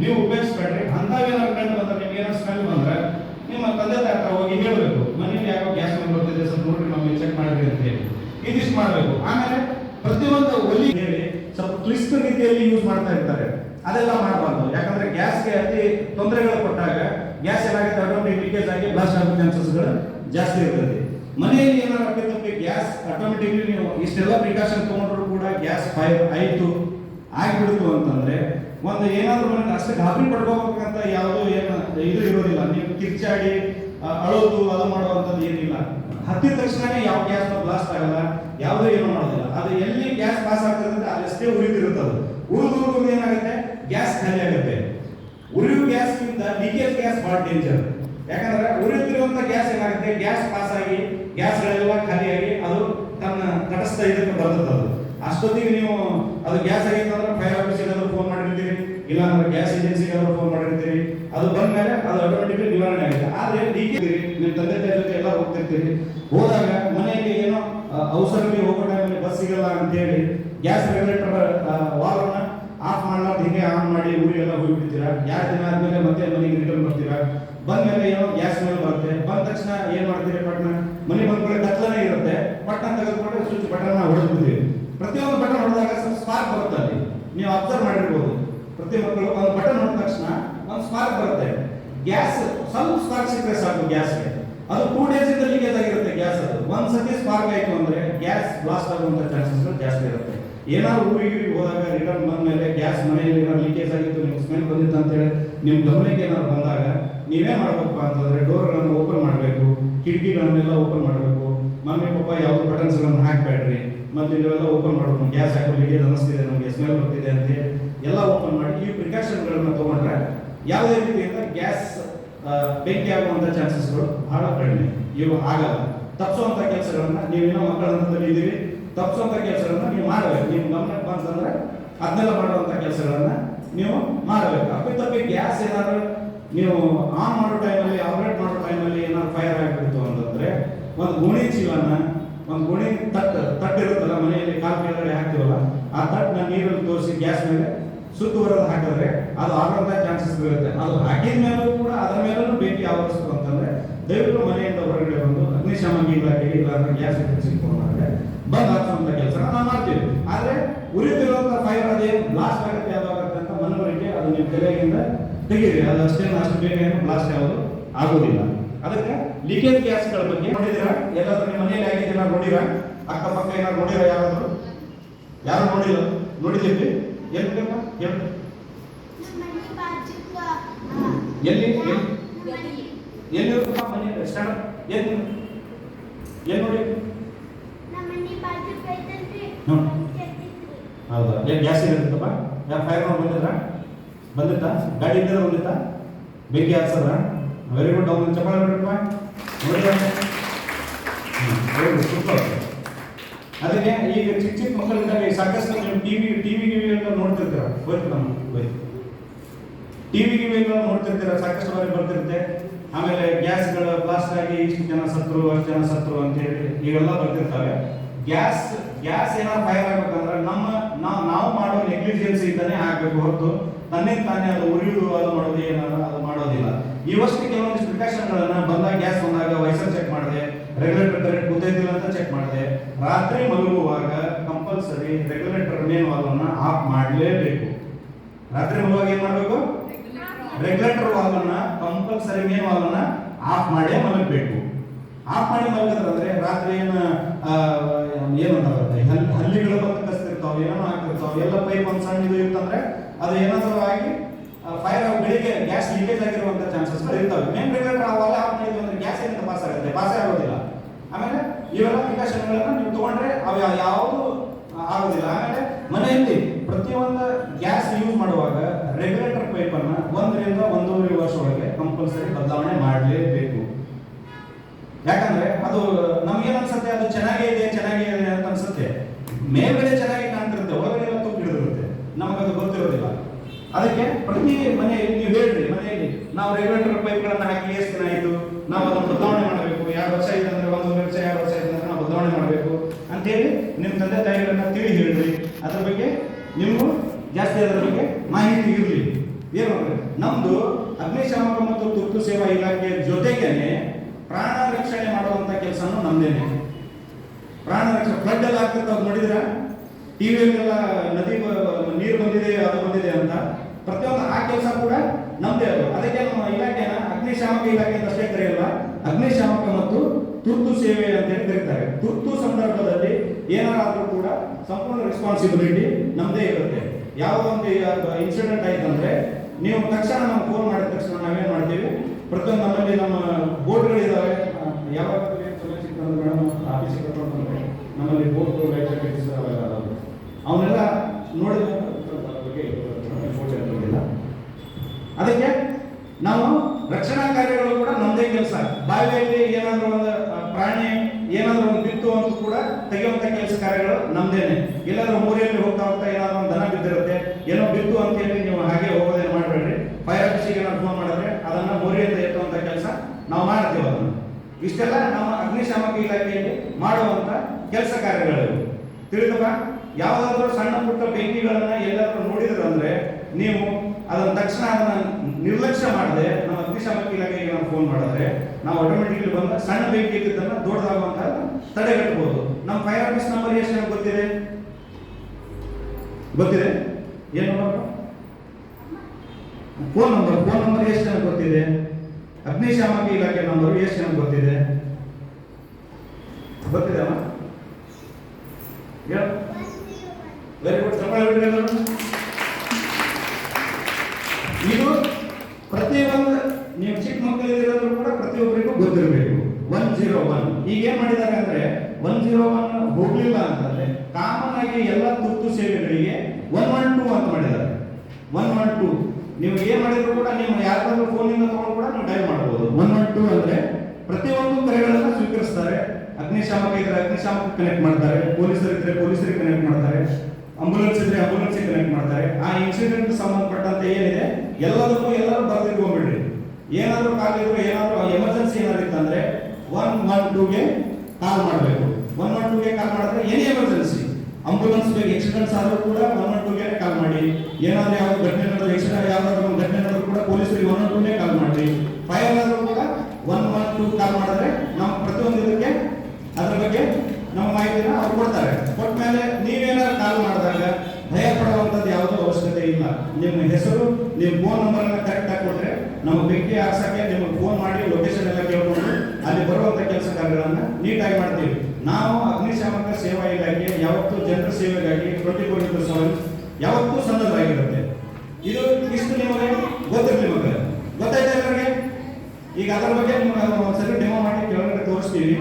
ನೀವು ಉಪಯೋಗಿಸ್ಬೇಡ್ರಿ. ಅಂಥವೇನಾದ್ರು ಕಂಡು ಬಂದ್ರೆ, ನಿಮ್ಗೆ ಏನಾದ್ರು ಸ್ಮೆಲ್ ಬಂದ್ರೆ, ನಿಮ್ಮ ತಂದೆ ತಾಯಿ ಹೋಗಿ ಹೇಳಬೇಕು. ಮನೇಲಿ ಯಾಕೋ ಗ್ಯಾಸ್ ಮೇಲೆ ಬರ್ತಿದೆ, ಸ್ವಲ್ಪ ನೋಡ್ರಿ ನಮಗೆ ಚೆಕ್ ಮಾಡ್ರಿ ಅಂತ ಹೇಳಿ. ಇದಿಷ್ಟು ಮಾಡಬೇಕು. ಆಮೇಲೆ ಪ್ರತಿಯೊಂದು ಒಲಿ ಹೇಳಿ ಸ್ವಲ್ಪ ಕ್ಲಿಷ್ಟ ರೀತಿಯಲ್ಲಿ ಯೂಸ್ ಮಾಡ್ತಾ ಇರ್ತಾರೆ. ಅದೆಲ್ಲ ಮಾಡಬಾರ್ದು. ಯಾಕಂದ್ರೆ ಗ್ಯಾಸ್ಗೆ ಅತಿ ತೊಂದರೆಗಳು ಕೊಟ್ಟಾಗ ಗ್ಯಾಸ್ ಏನಾಗುತ್ತೆ? ಆಟೋಮೆಟಿಕ್ ಲೀಕೇಜ್ ಆಗಿ ಬ್ಲಾಸ್ಟ್ ಆಗೋ ಚಾನ್ಸಸ್ಗಳು ಜಾಸ್ತಿ ಇರ್ತದೆ. ಮನೆಯಲ್ಲಿ ಏನಾದ್ರು ನಮಗೆ ಗ್ಯಾಸ್ ಆಟೋಮೆಟಿಕ್ಲಿ ನೀವು ಇಷ್ಟೆಲ್ಲ ಪ್ರಿಕಾಷನ್ ತಗೊಂಡ್ರು ಕೂಡ ಗ್ಯಾಸ್ ಫೈರ್ ಆಯಿತು ಆಗಿಬಿಡ್ತು ಅಂತಂದ್ರೆ ಒಂದು ಏನಾದರೂ ಮನೆ ಅಷ್ಟೇ ಗಾಬರಿ ಪಡ್ಕೋಬೇಕಂತ ಯಾವುದೋ ಏನು ಇದು ಇರೋದಿಲ್ಲ. ನೀವು ಕಿರ್ಚಾಡಿ ಅಳೋದು, ಅದು ಮಾಡುವಂಥದ್ದು ಏನಿಲ್ಲ. ಹತ್ತಿದ ತಕ್ಷಣನೇ ಯಾವ ಗ್ಯಾಸ್ ಬ್ಲಾಸ್ಟ್ ಆಗಲ್ಲ, ಯಾವುದೂ ಏನು ಮಾಡೋದಿಲ್ಲ. ಅದು ಎಲ್ಲಿ ಗ್ಯಾಸ್ ಪಾಸ್ ಆಗ್ತದೆ ಅಲ್ಲಷ್ಟೇ ಉರಿದಿರುತ್ತೆ ಅದು. ಉರಿದು ಉರಿದು ಏನಾಗುತ್ತೆ? ಗ್ಯಾಸ್ ಖಾಲಿ ಆಗುತ್ತೆ. ಉರಿಯು ಗ್ಯಾಸ್ಗಿಂತ ಲೀಕೇಜ್ ಗ್ಯಾಸ್ ಭಾಳ ಡೇಂಜರ್ ಯಾಕಂದ್ರೆ ಉರಿಯುತ್ತಿರುವಂತ ಗ್ಯಾಸ್ ಏನಾಗುತ್ತೆ? ಗ್ಯಾಸ್ ಪಾಸ್ ಆಗಿ, ಗ್ಯಾಸ್ಗಳೆಲ್ಲ ಖಾಲಿಯಾಗಿ ಅದು ತನ್ನ ತಟಸ್ಥ ಇದಕ್ಕೆ ಬರ್ತದೆ ಅದು. ಅಷ್ಟೊತ್ತಿಗೆ ನೀವು ಅದು ಗ್ಯಾಸ್ ಆಗಿತ್ತಂದ್ರೆ ಫೈರ್ ಆಫೀಸಿಗೆ ಫೋನ್ ಮಾಡಿರ್ತೀರಿ ಇಲ್ಲ ಅಂದ್ರೆ ಗ್ಯಾಸ್ ಏಜೆನ್ಸಿಗೆ ಅವರು ಫೋನ್ ಮಾಡಿರ್ತೀರಿ. ಅದು ಬಂದ ಮೇಲೆ ಅದು ಆಟೋಮೆಟಿಕ್ಲಿ ನಿವಾರಣೆ ಆಗುತ್ತೆ. ಆದ್ರೆ ಲೀಕೇಜ್ ನಿಮ್ಮ ತಂದೆ ತಾಯಿ ಜೊತೆ ಎಲ್ಲ ಹೋಗ್ತಿರ್ತೀರಿ. ಹೋದಾಗ ಮನೆಯಲ್ಲಿ ಏನೋ ಅವಸರಕ್ಕೆ ಹೋಗೋ ಟೈಮಲ್ಲಿ ಬಸ್ ಸಿಗಲ್ಲ ಅಂತೇಳಿ ಗ್ಯಾಸ್ ರೆಗ್ಯುಲೇಟರ್ ವಾಲ್ನ ಆಫ್ ಮಾಡಲಾರ್ದು ಹಿಂಗೆ ಆನ್ ಮಾಡಿ ಊರಿಗೆಲ್ಲ ಹೋಗಿಬಿಡ್ತೀರಾ? ಗ್ಯಾಸ್ ದಿನ ಆದ್ಮೇಲೆ ಮತ್ತೆ ಮನೆಗೆ ರಿಟರ್ನ್ ಬರ್ತೀರಾ? ಬಂದ ಮೇಲೆ ಏನೋ ಗ್ಯಾಸ್ ಮೇಲೆ ಬರುತ್ತೆ. ಬಂದ ತಕ್ಷಣ ಏನು ಮಾಡ್ತೀರಿ ಪಟ್ನ? ಮನೆ ಬಂದ್ಮೇಲೆ ಕತ್ಲನೇ ಇರುತ್ತೆ. ಪಟ್ನ ತೆಗೆದುಕೊಂಡು ಸ್ವಿಚ್ ಬಟನ್ ಹೊಡೆದ್ಬಿಡ್ತೀವಿ ಪ್ರತಿಯೊಂದು ಬಟನ್ ಹೊಡೆದಾಗ ಸ್ವಲ್ಪ ಸ್ಪಾರ್ಕ್ ಬರುತ್ತೆ ಅಲ್ಲಿ. ನೀವು ಅಬ್ಸರ್ವ್ ಮಾಡಿರ್ಬೋದು. ಪ್ರತಿ ಮಕ್ಕಳು ಒಂದು ಬಟನ್ ಹೊಡೆದ ತಕ್ಷಣ ಒಂದು ಸ್ಪಾರ್ಕ್ ಬರುತ್ತೆ. ಗ್ಯಾಸ್, ಸ್ವಲ್ಪ ಸ್ಪಾರ್ಕ್ ಸಿಕ್ಕರೆ ಸಾಕು ಗ್ಯಾಸ್ಗೆ. ಅದು ಟೂ ಡೇಸ್ ಲೀಕೇಜ್ ಆಗಿರುತ್ತೆ ಗ್ಯಾಸ್ ಅದು. ಒಂದ್ ಸತಿ ಸ್ಪಾರ್ಕ್ ಆಯ್ತು ಅಂದ್ರೆ ಗ್ಯಾಸ್ ಬ್ಲಾಸ್ಟ್ ಆಗುವಂತ ಚಾನ್ಸಸ್ ಜಾಸ್ತಿ ಇರುತ್ತೆ. ಏನಾದ್ರು ಊರಿಗೆ ಹೋದಾಗ ರಿಟರ್ನ್ ಬಂದ್ಮೇಲೆ ಗ್ಯಾಸ್ ಮನೆಯಲ್ಲಿ ಏನಾದ್ರು ಲೀಕೇಜ್ ಆಗಿತ್ತು, ನಿಮ್ಗೆ ಸ್ಮೆಲ್ ಬಂದಿತ್ತು ಅಂತೇಳಿ ನಿಮ್ ಗಮನಕ್ಕೆ ಏನಾದ್ರು ಬಂದಾಗ ನೀವೇ ಮಾಡ್ಬೇಕಪ್ಪ ಅಂತಂದ್ರೆ ಡೋರ್ಗಳನ್ನು ಓಪನ್ ಮಾಡಬೇಕು, ಕಿಟಕಿಗಳನ್ನೆಲ್ಲ ಓಪನ್ ಮಾಡಬೇಕು. ಮಮ್ಮಿ, ಪಪ್ಪ, ಯಾವ್ದು ಬಟನ್ಸ್ಗಳನ್ನು ಹಾಕಬೇಡ್ರಿ. ಮತ್ತೆ ಇವೆಲ್ಲ ಓಪನ್ ಮಾಡಬೇಕು. ಗ್ಯಾಸ್ ಹಾಕೋ ಲೀಕೇಜ್ ಅನಿಸ್ತಿದೆ ನಮಗೆ ಸ್ಮೆಲ್ ಬರ್ತಿದೆ ಅಂತ ಹೇಳಿ ಎಲ್ಲ ಓಪನ್ ಮಾಡಿ ಈ ಪ್ರಿಕಾಷನ್ಗಳನ್ನ ತಗೊಂಡ್ರೆ ಯಾವುದೇ ರೀತಿಯಿಂದ ಗ್ಯಾಸ್ ಬೆಂಕಿ ಆಗುವಂತ ಚಾನ್ಸಸ್ಗಳು ಬಹಳ ಕಡಿಮೆ. ಇವು ಆಗಲ್ಲ. ತಪ್ಪಿಸುವಂತ ಕೆಲಸಗಳನ್ನ ನೀವೇನೋ ಮಕ್ಕಳನ್ನ ತಲಿದೀವಿ ತಪ್ಪಿಸುವಂತ ಕೆಲಸಗಳನ್ನ ನೀವು ಮಾಡಬೇಕು. ನಿಮ್ಮ ಗಮನಕ್ಕೆ ಬಂತಂದ್ರೆ ಅದನ್ನೆಲ್ಲ ಮಾಡುವಂತ ಕೆಲಸಗಳನ್ನ ನೀವು ಮಾಡಬೇಕು. ಅಪ್ಪಿತಪ್ಪಿ ಗ್ಯಾಸ್ ಏನಾದರೂ ನೀವು ಆನ್ ಮಾಡೋ ಟೈಮಲ್ಲಿ ಆಪರೇಟ್ ಮಾಡೋ ಟೈಮಲ್ಲಿ ಏನಾದ್ರು ಫೈರ್ ಆಗಿಬಿಡ್ತು ಅಂತಂದ್ರೆ ಒಂದು ಗುಣಿ ಜೀವನ, ಒಂದು ಗುಣಿ ತಟ್ಟ ತಟ್ಟಿರುತ್ತಲ್ಲ, ಮನೆಯಲ್ಲಿ ಕಾಲು ಕೆಳಗಡೆ ಹಾಕ್ತೀವಲ್ಲ, ಆ ತಟ್ಟನ್ನ ನೀರಲ್ಲಿ ತೋರಿಸಿ ಗ್ಯಾಸ್ ಮೇಲೆ ಸುತ್ತು ಬರೋದು ಹಾಕಿದ್ರೆ ಅದು ಆಗುವಂತ ಚಾನ್ಸಸ್ ಇರುತ್ತೆ ಅದು ಹಾಕಿದ ಮೇಲೂ ಕೂಡ ಅದರ ಮೇಲೂ ಬೆಂಕಿ ಆವರಿಸ್ತು ಅಂತಂದ್ರೆ ದಯವಿಟ್ಟು ಮನೆಯಿಂದ ಹೊರಗಡೆ ಬಂದು ಅಗ್ನಿಶಾಮಕ ಇಲಾಖೆಗೆ ಇಲ್ಲ ಅಂದ್ರೆ ಗ್ಯಾಸ್ ಏಜೆನ್ಸಿಗೆ ಫೋನ್ ಮಾಡಿದ್ರೆ ಬಂದ್ ಹಾಕ್ಸುವಂತ ಕೆಲಸ ನಾವು ಮಾಡ್ತೀವಿ. ಆದ್ರೆ ಉರಿತಿರುವಂತ ಫೈರ್ ಅದೇ ಬ್ಲಾಸ್ಟ್ ಆಗುತ್ತೆ ಯಾವಾಗುತ್ತೆ ಅಂತ ಮನವರಿಕೆ ಅದು ನಿಮ್ಮ ತಲೆಯಿಂದ ತೆಗೀರಿ. ಅದು ಅಷ್ಟೇ ಅಷ್ಟು ಬೇಗ ಏನು ಬ್ಲಾಸ್ಟ್ ಯಾವುದು ಆಗೋದಿಲ್ಲ ಅದಕ್ಕೆ ಲೀಕೇಜ್ ಗ್ಯಾಸ್ಗಳ ಬಗ್ಗೆ ನೋಡಿದಿರಾ ಎಲ್ಲಾದ್ರೂ ನಿಮ್ಮ ಮನೆಯಲ್ಲಿ ಆಗಿದ್ದೀರಾ ನೋಡಿರಾ? ಅಕ್ಕಪಕ್ಕ ಏನಾದ್ರು ನೋಡಿರ ಯಾರಾದ್ರು? ಯಾರು ನೋಡಿಲ್ಲ? ನೋಡಿದ್ದೀವಿ ಎಲ್ಲಿ ಬೇಕಪ್ಪ? ಎಲ್ಲಿ? ಎಲ್ಲಿ? ಎಲ್ಲಿ? ಇರುತ್ತಪ್ಪ ಮನೆ ಸ್ಟಾರ್ಟ್ ಎಲ್ಲಿ? ಎಲ್ಲಿ ನೋಡಿ. ಹೌದಾ? ಏನು ಗ್ಯಾಸ್ ಇರುತ್ತಪ್ಪ? ಯಾರು ಫೈರ್ ಮಾಡಿ ಬಂದಿದ್ರಾ? ಗಾಡಿ ಇದ್ದರೆ ಬಂದಿತ್ತಾ? ಬೆಂಕಿ ಹಾಕ್ಸದ್ರ ವೆರಿ ಗುಡ್ ಅವ್ರು ಚಪ್ಪಾಳೆ ಬಿಡ್ರಪ್ಪ ನೋಡಿ. ಸೂಪರ್ ಅದಕ್ಕೆ ಈಗ ಚಿಕ್ಕ ಚಿಕ್ಕ ಮಕ್ಕಳಿಂದ ಸಾಕಷ್ಟು ನೀವು ಟಿವಿ ಟಿವಿ ಗಿವಿ ಎಲ್ಲ ನೋಡ್ತಿರ್ತೀರ. ಹೋಯ್ತು ನಮ್ಮ ಹೋಯ್ತು ಟಿವಿ ಗಿವಿ ಎಲ್ಲ ನೋಡ್ತಿರ್ತೀರ, ಸಾಕಷ್ಟು ಬಾರಿ ಬರ್ತಿರುತ್ತೆ. ಆಮೇಲೆ ಗ್ಯಾಸ್ಗಳ ಬ್ಲಾಸ್ಟ್ ಆಗಿ ಇಷ್ಟು ಜನ ಸತ್ರು ಅಷ್ಟು ಜನ ಸತ್ರು ಅಂತ ಹೇಳಿ ಇವೆಲ್ಲ ಬರ್ತಿರ್ತವೆ. ಗ್ಯಾಸ್ ಗ್ಯಾಸ್ ಏನಾದ್ರು ಫೈರ್ ಆಗ್ಬೇಕಂದ್ರೆ ನಮ್ಮ ನಾವು ನಾವು ಮಾಡೋ ನೆಗ್ಲಿಜೆನ್ಸಿ ಇಂದಾನೆ ಆಗ್ಬೇಕು ಹೊರತು ತನ್ನೇ ತಾನೇ ಅದು ಉರಿಯುವುದು ಅದು ಮಾಡೋದು ಏನಾರ ಅದು ಮಾಡೋದಿಲ್ಲ. ಇವಷ್ಟು ಕೆಲವೊಂದಿಷ್ಟು ಪ್ರಿಕಾಷನ್ಗಳನ್ನ ಬಂದಾಗ ಗ್ಯಾಸ್ ಬಂದಾಗ ವೈಸರ್ ಚೆಕ್ ಮಾಡಿದೆ. ರೆಗ್ಯುಲೇಟರ್ ಕೂತೈತಿಲ್ಲ ಅಂತ ಚೆಕ್ ಮಾಡಿದೆ. ರಾತ್ರಿ ಮಲಗುವಾಗ ಕಂಪಲ್ಸರಿ ರೆಗ್ಯುಲೇಟರ್ ಮೇನ್ ವಾಲ್ವನ್ನ ಆಫ್ ಮಾಡಲೇಬೇಕು. ರಾತ್ರಿ ಮಲಗುವಾಗ ಏನು ಮಾಡಬೇಕು? ರೆಗ್ಯುಲೇಟರ್ ವಾಲ್ವನ್ನ ಕಂಪಲ್ಸರಿ ಮೇನ್ ವಾಲ್ವನ್ನ ಆಫ್ ಮಾಡೇ ಮಲಗಬೇಕು. ಆಫ್ ಮಾಡಿ ಮಲಗಿದ್ರಂದ್ರೆ ರಾತ್ರಿ ಏನು ಆ, ಏನು ಅಂತಾರೆ ಹಲ್ ಹಲ್ಲಿಗಳು ಬಂದು ಕಸ್ತಿರ್ತಾವೆ ಏನೋ ಆಗ್ತಿರ್ತಾವೆ ಎಲ್ಲ ಪೈಪ್ ಒಂದು ಸಣ್ಣ ಇದು ಇರ್ತಂದ್ರೆ ಅದು ಏನಾದರೂ ಆಗಿ ಫೈರ್ ಬೆಳಿಗ್ಗೆ ಗ್ಯಾಸ್ ಲೀಕೇಜ್ ಆಗಿರುವಂತ ಚಾನ್ಸಸ್ ಇರ್ತವೆ. ಮೇನ್ ರೆಗ್ಯುಲೇಟರ್ ಆಫ್ ಮಾಡಿದ್ವಿ ಗ್ಯಾಸ್ ಏನಂತ ಪಾಸ್ ಆಗುತ್ತೆ. ಪಾಸೇ ಆಗೋದಿಲ್ಲ. ಆಮೇಲೆ ಇವೆಲ್ಲ ಪ್ರಿಕಾಷನ್ಗಳನ್ನ ನೀವು ತಗೊಂಡ್ರೆ ಅವು ಯಾವುದು ಆಗೋದಿಲ್ಲ. ಆಮೇಲೆ ಮನೆಯಲ್ಲಿ ಪ್ರತಿಯೊಂದು ಗ್ಯಾಸ್ ಯೂಸ್ ಮಾಡುವಾಗ ರೆಗ್ಯುಲೇಟರ್ ಪೈಪ್ ಅನ್ನ ಒಂದರಿಂದ ಒಂದೂವರೆ ವರ್ಷ ಒಳಗೆ ಕಂಪಲ್ಸರಿ ಬದಲಾವಣೆ ಮಾಡಲೇಬೇಕು. ಯಾಕಂದ್ರೆ ಅದು ನಮ್ಗೇನು ಅನ್ಸುತ್ತೆ? ಅದು ಚೆನ್ನಾಗೇ ಇದೆ ಚೆನ್ನಾಗೇ ಇದೆ ಅಂತ ಅನ್ಸುತ್ತೆ. ಮೇಲ್ಗಡೆ ಚೆನ್ನಾಗಿ ಕಾಣ್ತಿರುತ್ತೆ ಒಳಗಡೆ ಎಲ್ಲ ತುಕ್ಕು ಹಿಡಿದಿರುತ್ತೆ ನಮಗದು ಗೊತ್ತಿರೋದಿಲ್ಲ ಅದಕ್ಕೆ ಪ್ರತಿ ಮನೆಯಲ್ಲಿ ನೀವು ಹೇಳ್ರಿ ಮನೆಯಲ್ಲಿ ನಾವು ರೆಗ್ಯುಲೇಟರ್ ಪೈಪ್ಗಳನ್ನ ಹಾಕಿ ಎಷ್ಟು ದಿನ ಆಯಿತು ನಾವು ಅದನ್ನು ಬದಲಾವಣೆ ಮಾಡಬೇಕು ಎರಡು ವರ್ಷ ಇದೆ ಅಂದ್ರೆ ಒಂದು ವರ್ಷ ಎರಡು ವರ್ಷ ಇದೆ ಅಂದ್ರೆ ನಾವು ಬದಲಾವಣೆ ಮಾಡಬೇಕು ಅಂತೇಳಿ ನಿಮ್ಮ ತಂದೆ ತಾಯಿಗಳನ್ನ ತಿಳಿ ಹೇಳ್ರಿ ಅದ್ರ ಬಗ್ಗೆ ನಿಮಗೂ ಜಾಸ್ತಿ ಅದರ ಬಗ್ಗೆ ಮಾಹಿತಿ ಇರಲಿ ಏನು ಅಂದ್ರೆ ನಮ್ದು ಅಗ್ನಿಶಾಮಕ ಮತ್ತು ತುರ್ತು ಸೇವಾ ಇಲಾಖೆ ಜೊತೆಗೇನೆ ಪ್ರಾಣ ರಕ್ಷಣೆ ಮಾಡುವಂತ ನಮ್ದೇನೆ ಪ್ರಾಣ ರಕ್ಷಣೆ ಫ್ಲಡ್ ಎಲ್ಲ ಆಗ್ತಿರ್ತಾವ ನೋಡಿದ್ರ? ಟಿವಿಯಲ್ಲೆಲ್ಲ ನದಿ ನೀರು ಬಂದಿದೆ, ಅದು ಬಂದಿದೆ ಅಂತ. ಪ್ರತಿಯೊಂದು ಆ ಕೆಲಸ ಕೂಡ ನಮ್ದೇ ಅದು. ಅದಕ್ಕೆ ನಮ್ಮ ಇಲಾಖೆನ ಅಗ್ನಿಶಾಮಕ ಇಲಾಖೆ ಅಂತ ಅಷ್ಟೇ ಕರೆಯಲ್ಲ. ಅಗ್ನಿಶಾಮಕ ಮತ್ತು ತುರ್ತು ಸೇವೆ ಅಂತ ಹೇಳಿ ಕರೀತಾರೆ. ತುರ್ತು ಸಂದರ್ಭದಲ್ಲಿ ಏನಾದ್ರೂ ಕೂಡ ಸಂಪೂರ್ಣ ರೆಸ್ಪಾನ್ಸಿಬಿಲಿಟಿ ನಮ್ದೇ ಇರುತ್ತೆ. ಯಾವ ಒಂದು ಇನ್ಸಿಡೆಂಟ್ ಆಯ್ತಂದ್ರೆ, ನೀವು ತಕ್ಷಣ ನಾವು ಫೋನ್ ಮಾಡಿದ ತಕ್ಷಣ ನಾವೇನ್ ಮಾಡ್ತೀವಿ? ಪ್ರತಿಯೊಂದು ನಮ್ಮಲ್ಲಿ ನಮ್ಮ ಬೋರ್ಡ್ಗಳಿದ್ದಾವೆ ಯಾವಾಗ ಸಿಕ್ತಂದ್ರೆ ಮೇಡಮ್ ಆಫೀಸಿಗೆ ಕರ್ಕೊಂಡು ನಮ್ಮಲ್ಲಿ ಬೋರ್ಡ್ ಜಾಕೆಟ್ಸ್ ಅವೆಲ್ಲ ಅವನ್ನೆಲ್ಲ ನೋಡಿದ ಬಗ್ಗೆ ಅದಕ್ಕೆ ನಾವು ರಕ್ಷಣಾ ಕಾರ್ಯಗಳು ಕೂಡ ನಮ್ದೇ ಕೆಲಸ. ಬಾವಿಯಲ್ಲಿ ಏನಾದರೂ ಒಂದು ಪ್ರಾಣಿ ಏನಾದರೂ ಒಂದು ಬಿತ್ತು ಅಂತ ಕೂಡ ತೆಗೆಯುವಂತ ಕೆಲಸ ಕಾರ್ಯಗಳು ನಮ್ದೇನೆ. ಎಲ್ಲಾದ್ರೂ ಮೂರಿಯಲ್ಲಿ ಹೋಗ್ತಾ ಹೋಗ್ತಾ ಏನಾದ್ರೂ ಒಂದು ದನ ಬಿದ್ದಿರುತ್ತೆ, ಏನೋ ಬಿತ್ತು ಅಂತ ಹೇಳಿ ನೀವು ಹಾಗೆ ಹೋಗೋದೇನು ಮಾಡಬೇಡ್ರಿ. ಫೈರ್ ಆಫೀಸಿಗೆ ಏನಾದ್ರು ಫೋನ್ ಮಾಡಿದ್ರೆ ಅದನ್ನ ಮೂರಿಯಿಂದ ಕೆಲಸ ನಾವು ನಮ್ಮ ಅಗ್ನಿಶಾಮಕ ಇಲಾಖೆಯಲ್ಲಿ ಮಾಡುವಂತ ಕೆಲಸ ಕಾರ್ಯಗಳು ತಿಳಿದಪ್ಪ ಯಾವುದಾದ್ರೂ ಸಣ್ಣ ಪುಟ್ಟ ಬೆಂಕಿಗಳನ್ನ ಎಲ್ಲಾದ್ರೂ ನೋಡಿದ್ರಂದ್ರೆ ನೀವು ಅದನ್ನ ತಕ್ಷಣ ಅದನ್ನ ನಿರ್ಲಕ್ಷ್ಯ ಮಾಡದೆ ನಮ್ಮ ಅಗ್ನಿಶಾಮಕ ಇಲಾಖೆಗೆ ನಾವು ಫೋನ್ ಮಾಡಿದ್ರೆ ನಾವು ಆಟೋಮೆಟಿಕ್ಲಿ ಬಂದ ಸಣ್ಣ ಬೆಂಕಿ ಇದ್ದಿದ್ದನ್ನ ದೊಡ್ಡದಾಗುವಂತ ತಡೆಗಟ್ಟಬಹುದು. ನಮ್ಮ ಫೈರ್ ಆಫೀಸ್ ನಂಬರ್ ಎಷ್ಟು ನಮ್ಗೆ ಗೊತ್ತಿದೆ? ಗೊತ್ತಿದೆ? ಏನು ಫೋನ್ ನಂಬರ್ ಫೋನ್ ನಂಬರ್ ಎಷ್ಟು ನನಗೆ ಗೊತ್ತಿದೆ? ಅಗ್ನಿಶಾಮಕ ಇಲಾಖೆ ನಂಬರ್ ಎಷ್ಟು ನನಗೆ ಗೊತ್ತಿದೆ? ಹೇಳು ವೆರಿ ಗುಡ್ ಸಂಬಳ. ಇದು ಪ್ರತಿಯೊಂದು ನೀವು ಚಿಕ್ಕ ಮಕ್ಕಳಿರೋದ್ರು ಕೂಡ ಪ್ರತಿಯೊಬ್ಬರಿಗೂ ಗೊತ್ತಿರಬೇಕು. ಒನ್ ಜೀರೋ ಒನ್ ಈಗ ಏನ್ ಮಾಡಿದ್ದಾರೆ ಅಂದ್ರೆ ಒನ್ ಜೀರೋ ಒನ್ ಹೋಗ್ಲಿಲ್ಲ ಅಂತಂದ್ರೆ ಕಾಮನ್ ಆಗಿ ಎಲ್ಲ ತುರ್ತು ಸೇವೆಗಳಿಗೆ ಒನ್ ಒನ್ ಟೂ ಅಂತ ಮಾಡಿದ್ದಾರೆ. ಒನ್ ಒನ್ ಟೂ ನೀವು ಏನ್ ಮಾಡಿದ್ರು ಕೂಡ ನೀವು ಯಾರಾದ್ರೂ ಫೋನಿಂದ ತಗೊಂಡು ಕೂಡ ನೀವು ಡೈಲ್ ಮಾಡಬಹುದು ಒನ್ ಒನ್ ಟೂ ಅಂದ್ರೆ ಪ್ರತಿಯೊಂದು ಕರೆಗಳನ್ನು ಸ್ವೀಕರಿಸ್ತಾರೆ. ಅಗ್ನಿಶಾಮಕ ಇದ್ರೆ ಅಗ್ನಿಶಾಮಕ ಕನೆಕ್ಟ್ ಮಾಡ್ತಾರೆ. ಪೊಲೀಸರು ಇದ್ರೆ ಪೊಲೀಸರಿಗೆ ಕನೆಕ್ಟ್ ಮಾಡ್ತಾರೆ. ಅಂಬುಲೆನ್ಸ್ ಇದ್ರೆ ಅಂಬುಲೆನ್ಸ್ ಕನೆಕ್ಟ್ ಮಾಡ್ತಾರೆ. ಆ ಇನ್ಸಿಡೆಂಟ್ ಸಂಬಂಧಪಟ್ಟಂತೆ ಏನಿದೆ, ಎಲ್ಲದಕ್ಕೂ ಎಲ್ಲರೂ ಬರೆದಿಟ್ಕೊಂಡ್ಬಿಡ್ರಿ ಏನಾದರೂ ಕಾಲ್ ಇದ್ರು ಏನಾದರೂ ಎಮರ್ಜೆನ್ಸಿ ಏನಾದ್ರು ಇತ್ತಂದ್ರೆ ಒನ್ ಒನ್ ಟೂಗೆ ಕಾಲ್ ಮಾಡಬೇಕು. ಒನ್ ಒನ್ ಟೂಗೆ ಕಾಲ್ ಮಾಡಿದ್ರೆ ಏನೇ ಎಮರ್ಜೆನ್ಸಿ ಅಂಬುಲೆನ್ಸ್ ಬೇಕು ಎಕ್ಸಿಡೆಂಟ್ಸ್ ಆದರೂ ಕೂಡ ಒನ್ ಒನ್ ಟೂಗೆ ಕಾಲ್ ಮಾಡಿ. ಏನಾದ್ರೂ ಯಾವ್ದು ಘಟನೆ ನಡೆದ್ರು ಎಕ್ಸಿಡೆಂಟ್ ಯಾವ್ದಾದ್ರು ಒಂದು ಘಟನೆ ನಡೆದ್ರು ಕೂಡ ಪೊಲೀಸರಿಗೆ ಒನ್ ಒನ್ ಟೂನೇ ಕಾಲ್ ಮಾಡಿ. ಫೈರ್ ಆದರೂ ಕೂಡ ಒನ್ ಒನ್ ಟೂ ಕಾಲ್ ಮಾಡಿದ್ರೆ ನಮ್ಮ ಪ್ರತಿಯೊಂದು ಇದಕ್ಕೆ ಅದ್ರ ಬಗ್ಗೆ ನಮ್ಮ ಮಾಹಿತಿನ ಅವ್ರು ಕೊಡ್ತಾರೆ. ಕೊಟ್ಟ ಮೇಲೆ ನೀವೇನಾದ್ರು ಕಾಲ್ ಮಾಡಿದಾಗ ಭಯ ಪಡುವಂಥದ್ದು ಯಾವುದೂ ಅವಶ್ಯಕತೆ ಇಲ್ಲ. ನಿಮ್ಮ ಹೆಸರು, ನಿಮ್ಮ ಫೋನ್ ನಂಬರ್ ಅನ್ನ ಕರೆಕ್ಟ್ ಕೊಟ್ರೆ ನಮ್ಮ ಬೆಂಕಿ ಹಾಕ್ಸಕ್ಕೆ ನಿಮಗೆ ಫೋನ್ ಮಾಡಿ ಲೊಕೇಶನ್ ಎಲ್ಲ ಕೇಳ್ಕೊಂಡು ಅಲ್ಲಿ ಬರುವಂಥ ಕೆಲಸ ಕಾರ್ಯಗಳನ್ನ ನೀಟಾಗಿ ಮಾಡ್ತೀವಿ. ನಾವು ಅಗ್ನಿಶಾಮಕ ಸೇವಾ ಇಲಾಖೆ ಯಾವತ್ತೂ ಜನರ ಸೇವೆಗಾಗಿ ಟ್ವೆಂಟಿ ಫೋರ್ ಇಂಟು ಸೆವೆನ್ ಯಾವತ್ತೂ ಸನ್ನದ್ಧವಾಗಿರುತ್ತೆ. ಇದು ಇಷ್ಟು ನಿಮಗೆ ಗೊತ್ತಿರಲಿ ನಿಮಗೆ. ಗೊತ್ತಾಯ್ತಾ ಈಗ ಅದರ ಬಗ್ಗೆ ನಿಮ್ಗೆ ಒಂದ್ಸರಿ ಡೆಮೋ ಮಾಡಿ ಕೆಳಗಡೆ ತೋರಿಸ್ತೀವಿ.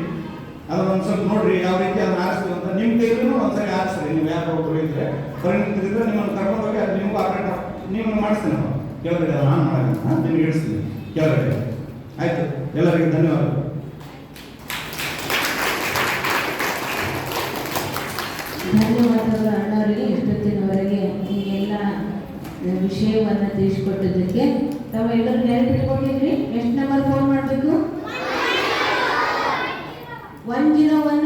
ಅದನ್ನ ಒಂದ್ ಸ್ವಲ್ಪ ನೋಡ್ರಿ ಯಾವ ರೀತಿ ಅದನ್ನ ಆರಿಸ್ತೀವಿ ಅಂತ. ನಿಮ್ ಕೈಲೂ ಒಂದ್ಸರಿ ಆರಿಸ್ರಿ, ನೀವು ಯಾರು ಒಬ್ರು ಇದ್ರೆ. ಪರಿಣಿತರಿದ್ರೆ ನಿಮ್ಮನ್ನು ಕರ್ಕೊಂಡು ಹೋಗಿ ಅದು ನಿಮಗೂ ಆಪರೇಟ್ ನೀವು ಮಾಡಿಸ್ತೀನಿ ನಾವು ಕೆಳಗಡೆ ನಾನು ಮಾಡಲ್ಲ. ನಿಮ್ಗೆ ಇಡಿಸ್ತೀನಿ ಕೆಳಗಡೆ. ಆಯ್ತು. ಎಲ್ಲರಿಗೂ ಧನ್ಯವಾದಗಳು ಧನ್ಯವಾದಗಳು ಅಣ್ಣವರಿಗೆ ಇಷ್ಟೊತ್ತಿನವರೆಗೆ ಈ ಎಲ್ಲ ವಿಷಯವನ್ನು ತಿಳಿಸ್ಕೊಟ್ಟಿದ್ದಕ್ಕೆ. ತಾವೆಲ್ಲರೂ ನೆನಪಿಟ್ಕೊಂಡಿದ್ರಿ? ಎಷ್ಟು ನಂಬರ್ ಫೋನ್ ಮಾಡಬೇಕು? 文君的文。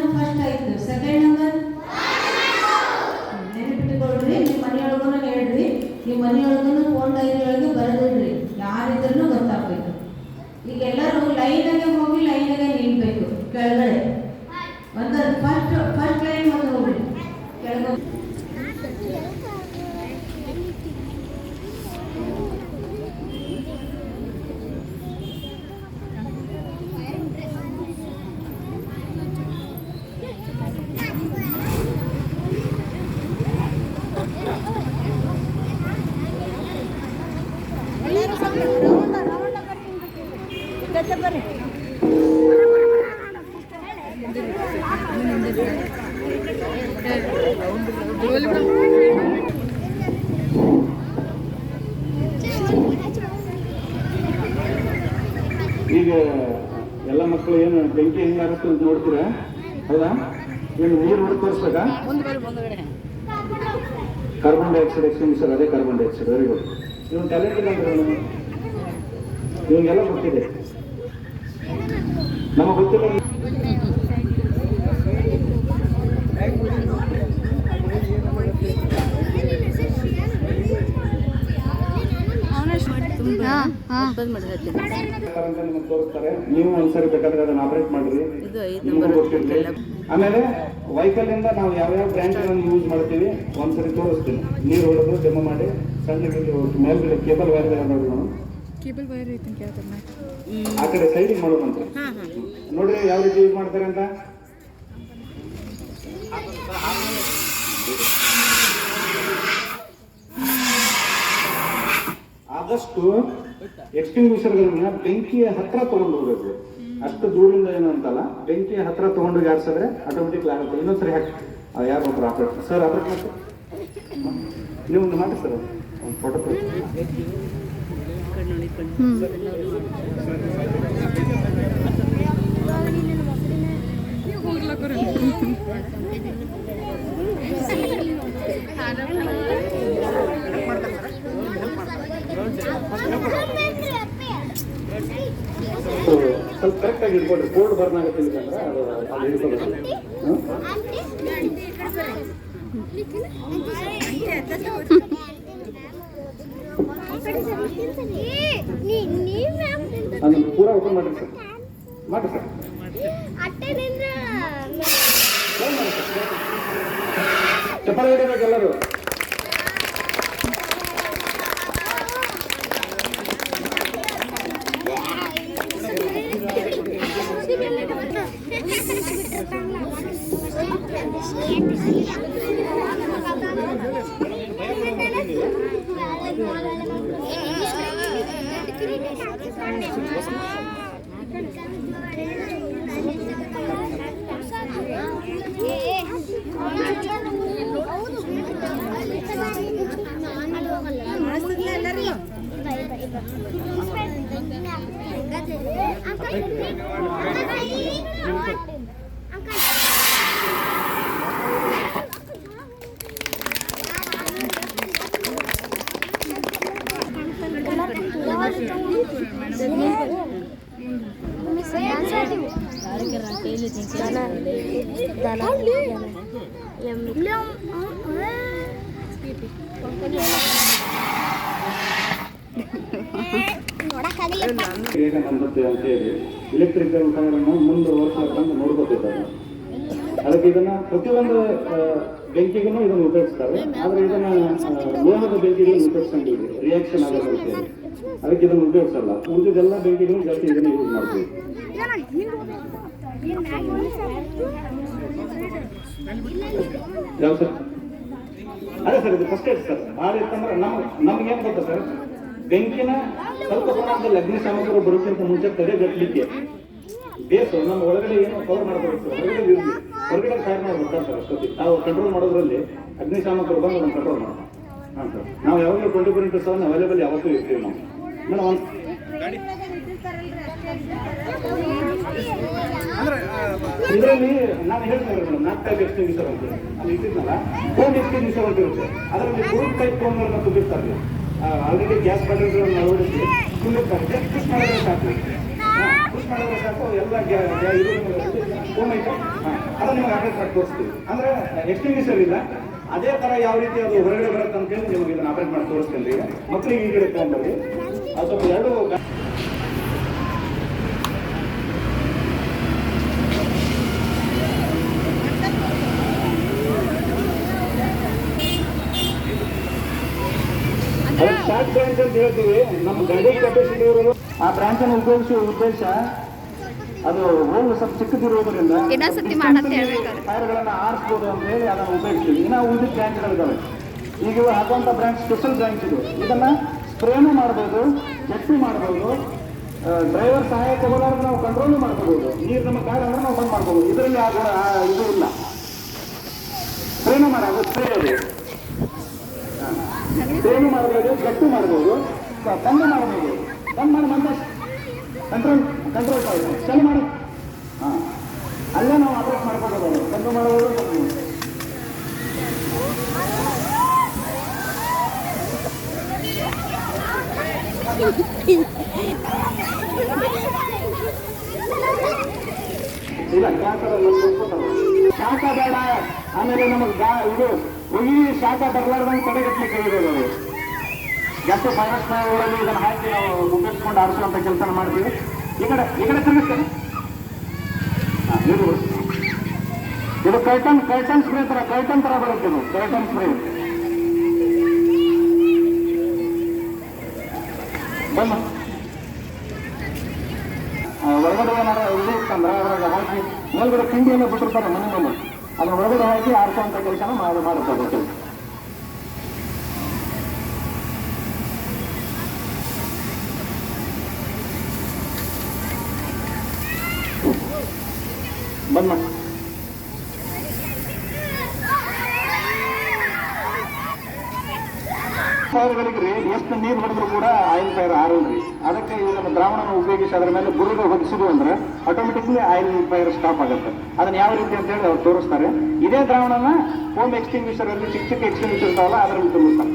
ಆಗುತ್ತೆ ಅಂತ ನೋಡ್ತೀರಾ? ಹೌದಾ ಏನು ನೀರು ತೋರಿಸ್ಬೇಕಾ? ಕಾರ್ಬನ್ ಡೈಆಕ್ಸೈಡ್ ಸರ್, ಅದೇ ಕಾರ್ಬನ್ ಡೈಆಕ್ಸೈಡ್ ವೆರಿ ಗುಡ್ ನೀವು ಟ್ಯಾಲೆಂಟ್ ಇಲ್ಲ. ಇವನಿಗೆಲ್ಲ ಗೊತ್ತಿದೆ. ನಮಗೆ ಗೊತ್ತಿಲ್ಲ ಅವನ ಅಂತ ನಿಮಗೆ ತೋರಿಸ್ತಾರೆ. ನೀವು ಒಂದ್ಸರಿ ಬೇಕಾದ್ರೆ ಅದನ್ನ ಆಪರೇಟ್ ಮಾಡ್ರಿ. ನಿಮಗೂ ಗೊತ್ತಿರ್ಲಿ ಆಮೇಲೆ ವೆಹಿಕಲ್ ಇಂದ ನಾವು ಯಾವ ಬ್ರ್ಯಾಂಡ್ ಯೂಸ್ ಮಾಡ್ತೀವಿ ಒಂದ್ಸರಿ ತೋರಿಸ್ತೀನಿ. ನೀರು ಹೊಡೆದು ಜಮ್ಮ ಮಾಡಿ ಸಣ್ಣ ಮೇಲ್ಗಡೆ ಕೇಬಲ್ ವೈರ್ ನೋಡಿ ನಾವು. ಕೇಬಲ್ ವೈರ್ ಐತಿ ಆ ಕಡೆ ಸೈಡಿಗೆ ಮಾಡೋದಂತ ನೋಡ್ರಿ ಯಾವ ರೀತಿ ಯೂಸ್ ಮಾಡ್ತಾರೆ ಅಂತ. ಆದಷ್ಟು ಎಕ್ಸ್ಟಿಂಗ್ವಿಷರ್ಗಳನ್ನ ಬೆಂಕಿಯ ಹತ್ರ ತಗೊಂಡು ಹೋಗ್ಬೇಕು ಅಷ್ಟು ದೂರಿಂದ ಏನು ಅಂತಲ್ಲ ಬೆಂಕಿಯ ಹತ್ರ ತಗೊಂಡು ಯಾರ್ಸಿದ್ರೆ ಆಟೋಮೆಟಿಕ್ ಆಗುತ್ತೆ. ಇನ್ನೊಂದ್ಸರಿ ಹಾಕಿ ಯಾರು ಒಬ್ರು ಆಪರೇಟ್ ಸರ್ ಆಪರೇಟ್ ಮಾಡಿ ನೀವು ಒಂದು ಮಾಡಿ ಸರ್. ಒಂದು ಫೋಟೋ ಸ್ವಲ್ಪ ಕರೆಕ್ಟ್ ಆಗಿ ಇಟ್ಕೊಳ್ರಿ ಕೋಲ್ಡ್ ಬರ್ನ್ ಆಗುತ್ತೆ ಅಂತಂದ್ರೆ ಅದು ಅದು ಹಿಡ್ಕೊಬೇಕು ಹ್ಮ್? ಅದನ್ನ ಪೂರಾ ಓಪನ್ ಮಾಡ್ರಿ ಸರ್ ಮಾಡ್ರಿ ಸರ್ ಚಪ್ಪಾಳೆ ಹಿಡಿಬೇಕು ಎಲ್ಲರೂ ನಮ್ಮದು ಅಂತ ಹೇಳಿ. ಇಲೆಕ್ಟ್ರಿಕಲ್ ಟೈರನ್ನು ಮುಂದೆ ವರ್ಷ ನೋಡ್ಕೋತಿದ್ದಾರೆ. ಅದಕ್ಕೆ ಇದನ್ನ ಪ್ರತಿಯೊಂದು ಬೆಂಕಿಗೂ ಇದನ್ನು ಉಪಯೋಗಿಸ್ತಾರೆ. ಆದ್ರೆ ಇದನ್ನ ಲೋಹದ ಬೆಂಕಿಗೆ ಉಪಯೋಗಿಸ್ಕೊಂಡಿದ್ವಿ ರಿಯಾಕ್ಷನ್ ಆಗೋದು ಅದಕ್ಕೆ ಇದನ್ನು ಉಪಯೋಗಿಸಲ್ಲ. ಉಳಿದಿದ್ದೆಲ್ಲ ಬೆಂಕಿಗಳು ಜಾಸ್ತಿ ಇದನ್ನು ಯೂಸ್ ಮಾಡ್ತೀವಿ. ಯಾವ ಸರ್? ಅದೇ ಸರ್, ಇದು ಫಸ್ಟ್ ಸರ್ ಭಾಳ ಇತ್ತಂದ್ರೆ ನಮ್ಗೆ ಏನ್ ಗೊತ್ತಾ ಸರ್? ಬೆಂಕಿನ ಸ್ವಲ್ಪ ಪ್ರಮಾಣದಲ್ಲಿ ಅಗ್ನಿಶಾಮಕರು ಬರೋಕ್ಕಿಂತ ಮುಂಚೆ ತಡೆಗಟ್ಟಲಿಕ್ಕೆ ಬೇಸು, ನಮ್ಮ ಒಳಗಡೆ ಏನು ಕವರ್ ಮಾಡಬೇಕು ಸರ್ ಹೊರಗಡೆ ಇರಲಿ. ಹೊರಗಡೆ ಕಾರಣ ಮಾಡ್ಬೇಕು ಸರ್ ಅಷ್ಟೊತ್ತಿಗೆ. ನಾವು ಕಂಟ್ರೋಲ್ ಮಾಡೋದ್ರಲ್ಲಿ ಅಗ್ನಿಶಾಮಕರು ಬಂದು ನಮ್ಮ ಕಂಟ್ರೋಲ್ ಮಾಡೋಣ ಹಾಂ ಸರ್. ನಾವು ಯಾವಾಗಲೂ twenty four into seven available ಯಾವತ್ತೂ ಇರ್ತೀವಿ ನಾವು. ಮೇಡಮ್ ಇದರಲ್ಲಿ ನಾನು ಹೇಳ್ತೇನೆ ಮೇಡಮ್, ನಾಲ್ಕು ಟೈಪ್ ಎಕ್ಸ್ಟಿಂಗ್ವಿಷರ್ ಅಂತ ಅಲ್ಲಿ ಇಟ್ಟಿದ್ನಲ್ಲ? ಫೋನ್ ಎಕ್ಸ್ಟಿಂಗ್ವಿಷರ್ ಅಂತ ಇರುತ್ತೆ ಅದರಲ್ಲಿ ಮೂರು ಟೈಪ್ ಫೋನ್ಗಳನ್ನ ತುಂಬಿರ್ತಾರೆ ಆಲ್ರೆಡಿ ಗ್ಯಾಸ್ ಬಾಟಲ್ಗಳನ್ನು ಅಳವಡಿಸಿ ತುಂಬಿರ್ತಾರೆ ಜಸ್ಟ್ ಪುಷ್ ಮಾಡಿದ್ರೆ ಸಾಕು ಪುಷ್ ಮಾಡಿದ್ರೆ ಸಾಕು ಎಲ್ಲ ಫೋನ್ ಐತೆ ಅದನ್ನ ನಿಮಗೆ ಆಪರೇಟ್ ಮಾಡಿ ತೋರಿಸ್ತೀವಿ. ಅಂದ್ರೆ ಎಕ್ಸ್ಟಿಂಗ್ವಿಷರ್ ಇಲ್ಲ ಅದೇ ತರ ಯಾವ ರೀತಿ ಅದು ಹೊರಗಡೆ ಬರುತ್ತೆ ಅಂತ ಹೇಳಿ ನಿಮಗೆ ಇದನ್ನ ಆಪರೇಟ್ ಮಾಡಿ ತೋರಿಸ್ತೀನಿ ಈಗ. ಮಕ್ಕಳಿಗೆ ಈ ಕಡೆ ಅದು ಸ್ವಲ್ಪ ಎರಡು ಗಾ- ಅದು ಶಾರ್ಟ್ ಬ್ರಾಂಚ್ ಅಂತ ಹೇಳ್ತೀವಿ ನಮ್ಮ ಗಂಡಿ ಕೆಪಾಸಿಟಿ ಇರೋದು ಆ ಬ್ರಾಂಚ್ ಅನ್ನು ಉಪಯೋಗಿಸುವ ಉದ್ದೇಶ ಅದು ಹೋಗಿ ಸ್ವಲ್ಪ ಚಿಕ್ಕದಿರುವುದರಿಂದ ಟೈರ್ಗಳನ್ನು ಆರಿಸ್ಬೋದು ಅಂತ ಹೇಳಿ ಅದನ್ನು ಉಪಯೋಗಿಸ್ತೀವಿ. ಇನ್ನ ಉಳಿದ ಬ್ರಾಂಚ್ಗಳಿದ್ದಾವೆ ಈಗ ಇವು ಹಾಕುವಂಥ ಬ್ರಾಂಚ್ ಸ್ಪೆಷಲ್ ಬ್ರಾಂಚ್ ಇದು. ಇದನ್ನು ಸ್ಪ್ರೇನು ಮಾಡ್ಬೋದು ಜಟ್ಟು ಮಾಡ್ಬೋದು. ಡ್ರೈವರ್ ಸಹಾಯ ತಗೊಳ್ಳಾರ್ದು ನಾವು ಕಂಟ್ರೋಲ್ ಮಾಡ್ಕೋಬೋದು. ನೀರು ನಮ್ಮ ಕಾರ್ ಅಂದ್ರೆ ನಾವು ಬಂದ್ ಮಾಡ್ಕೋಬೋದು. ಇದರಲ್ಲಿ ಆ ಇದು ಇಲ್ಲ. ಸ್ಪ್ರೇನು ಮಾಡೋದು ಸ್ಪ್ರೇ ಅದು. ಸ್ಪ್ರೇನು ಮಾಡ್ಬೋದು ಕಟ್ಟು ಮಾಡ್ಬೋದು ಕ- ಬಂದ್ ಮಾಡ್ಬೋದು ಬಂದ್ ಮಾಡಿ ಮತ್ತೆ ಕಂಟ್ರೋಲ್ ಕಂಟ್ರೋಲ್ ಚಲು ಮಾಡಿ ಹಾಂ ಅಲ್ಲೇ ನಾವು ಆಪರೇಟ್ ಮಾಡ್ಕೋಬೋದು ಕಂಟ್ರೋಲ್ ಮಾಡ್ಬೋದು ಇಲ್ಲ ಶಾಖ ಶಾಖ ಬೇಡ ಆಮೇಲೆ ನಮಗೆ ಇದು ಹೊಗಿ ಶಾಖ ಬರಲಾರ್ದಂಗೆ ತಡೆಗಟ್ಟಲಿಕ್ಕೆ ಇದೆ ಅದು ಜಾಸ್ತಿ ಫೈನಾನ್ಸ್ ಊರಲ್ಲಿ ಇದನ್ನು ಹಾಕಿ ನಾವು ಮುಗಿಸ್ಕೊಂಡು ಆರಿಸುವಂಥ ಕೆಲಸ ಮಾಡ್ತೀವಿ. ಈ ಕಡೆ ಈ ಕಡೆ ತಿರುಗಿಸ್ತೇನೆ ಇದು ಇದು ಕೈಟನ್ ಕೈಟನ್ ಸ್ಪ್ರೇ ತರ ಕೈಟನ್ ತರ ಬರುತ್ತೆ ಇದು ಕೈಟನ್ ಸ್ಪ್ರೇ ಆ, ಒಳಗಡೆ ಏನಾರ ಇದು ಅದ್ರಾಗ ಹಾಕಿ ಮೇಲ್ಗಡೆ ತಿಂಡಿ ಬಿಟ್ಟಿರ್ತಾರೆ ಮನೆ ಮೇಲೆ. ಅದ್ರ ಒಳಗಡೆ ಹಾಕಿ ಆರಿಸುವಂತ ಕೆಲಸನ ಮಾಡಿ ಮಾಡುತ್ತದೆ ಕೆಲಸ ಬಂದ್ ಮಾಡಿ ಎಷ್ಟು ನೀರು ಹೊಡೆದ್ರು ಕೂಡ ಆಯಿಲ್ ಫೈರ್ ಆರಲ್ರಿ ಅದಕ್ಕೆ ಇದನ್ನು ದ್ರಾವಣನ ಉಪಯೋಗಿಸಿ ಅದರ ಮೇಲೆ ಬುರುಗ ಹೊದಿಸಿದ್ವು ಅಂದ್ರೆ ಆಟೋಮೆಟಿಕ್ಲಿ ಆಯಿಲ್ ಫೈರ್ ಸ್ಟಾಪ್ ಆಗುತ್ತೆ. ಅದನ್ನ ಯಾವ ರೀತಿ ಅಂತ ಹೇಳಿ ಅವ್ರು ತೋರಿಸ್ತಾರೆ. ಇದೇ ದ್ರಾವಣನ ಹೋಮ್ ಎಕ್ಸ್ಟಿಂಗ್ವಿಷರ್ ಅಲ್ಲಿ ಚಿಕ್ಕ ಚಿಕ್ಕ ಎಕ್ಸ್ಟಿಂಗ್ವಿಷರ್ ಇರ್ತಾವಲ್ಲ, ಅದರಲ್ಲಿ ತುಂಬಿಸ್ತಾರೆ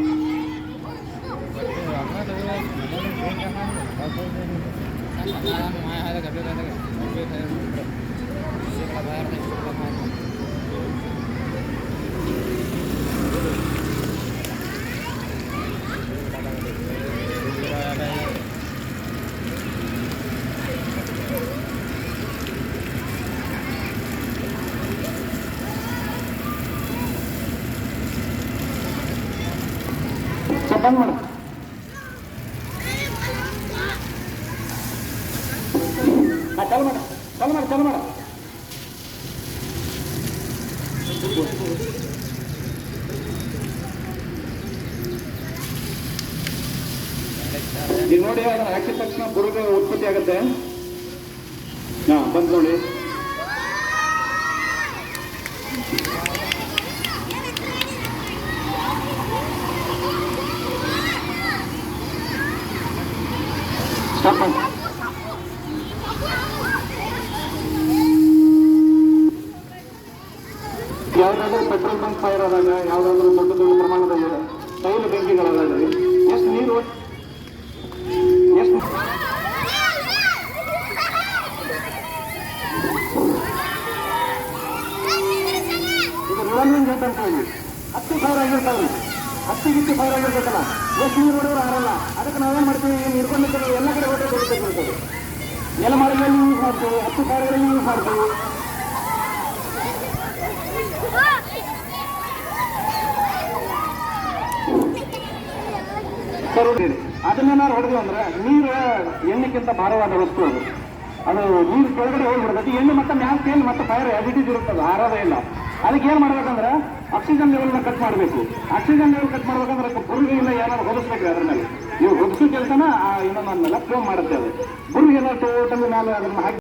ಬಂದ್ ಮಾಡು ಹಾ, ಚಾಲು ಮಾಡ ಚಾಲು ಮಾಡ ಚಾಲು ಮಾಡ ಈಗ ನೋಡಿ ಅದನ್ನ ಹಾಕಿದ ತಕ್ಷಣ ಬುರುಗ ಉತ್ಪತ್ತಿ ಆಗುತ್ತೆ ಹಾ ಬಂದ್ ನೋಡಿ ಸ್ಟಾಪ್ ಮಾಡಿ ಯಾವುದಾದ್ರೂ ಪೆಟ್ರೋಲ್ ಬಂಕ್ ಫೈರ್ ಆದಾಗ ಯಾವುದಾದ್ರೂ ದೊಡ್ಡ ದೊಡ್ಡ ಪ್ರಮಾಣದಲ್ಲಿ ತೈಲ ಬೆಂಕಿಗಳಾದಾಗ ಎಷ್ಟು ನೀರು ಎಷ್ಟು ಇದು ರಿವಲ್ವಿಂಗ್ ಹತ್ತು ಸಾವಿರ ಆಗಿರ್ತಾವೆ ಹತ್ತು ಗಿತ್ತು ಫೈರ್ ಆಗಿರ್ಬೇಕಲ್ಲ. ಎಷ್ಟು ನೀರು ಹೊಡೆದ್ರು ಆರಲ್ಲ. ಅದಕ್ಕೆ ನಾವೇನ್ ಮಾಡ್ತೀವಿ? ನೀರು ಎಲ್ಲ ಕಡೆ ಹೊಟ್ಟೆ ಕೊಡ್ಬೇಕು ಇರ್ತದೆ ನೆಲ ಮಾಡಿದಲ್ಲಿ ಯೂಸ್ ಮಾಡ್ತೇವೆ, ಹತ್ತು ಸಾವಿರದಲ್ಲಿ ಯೂಸ್ ಮಾಡ್ತೇವೆ. ಅದನ್ನ ಅದನ್ನೇನಾರು ಹೊಡೆದ್ವಿ ಅಂದ್ರೆ ನೀರು ಎಣ್ಣೆಕ್ಕಿಂತ ಭಾರವಾದ ವಸ್ತು ಅದು. ಅದು ನೀರು ಕೆಳಗಡೆ ಹೋಗ್ಬಿಡ್ತೈತಿ ಎಣ್ಣೆ ಮತ್ತೆ ಮ್ಯಾಲ್ ತೇಲ್ ಮತ್ತೆ ಫೈರ್ ಇರುತ್ತೆ ಇರುತ್ತದೆ ಹಾರೋದೇ ಇಲ್ಲ. ಅದಕ್ಕೆ ಏನು ಮಾಡ್ಬೇಕಂದ್ರೆ ಆಕ್ಸಿಜನ್ ಲೆವೆಲ್ನ ಕಟ್ ಮಾಡಬೇಕು. ಆಕ್ಸಿಜನ್ ಲೆವೆಲ್ ಕಟ್ ಮಾಡ್ಬೇಕಂದ್ರೆ ಬುರುಗಿಯಿಂದ ಏನಾದ್ರು ಹೊಲಿಸ್ಬೇಕು ಅದ್ರ ಮೇಲೆ. ನೀವು ಹೊದಿಸೋ ಕೆಲಸನ ಇನ್ನೊಂದು ಮೇಲೆ ಫೋನ್ ಮಾಡುತ್ತೆ ಅದು ಗುರು ಏನಾದ್ರು ಟೋಟಲ್ ಮೇಲೆ ಅದನ್ನ ಹಾಕಿ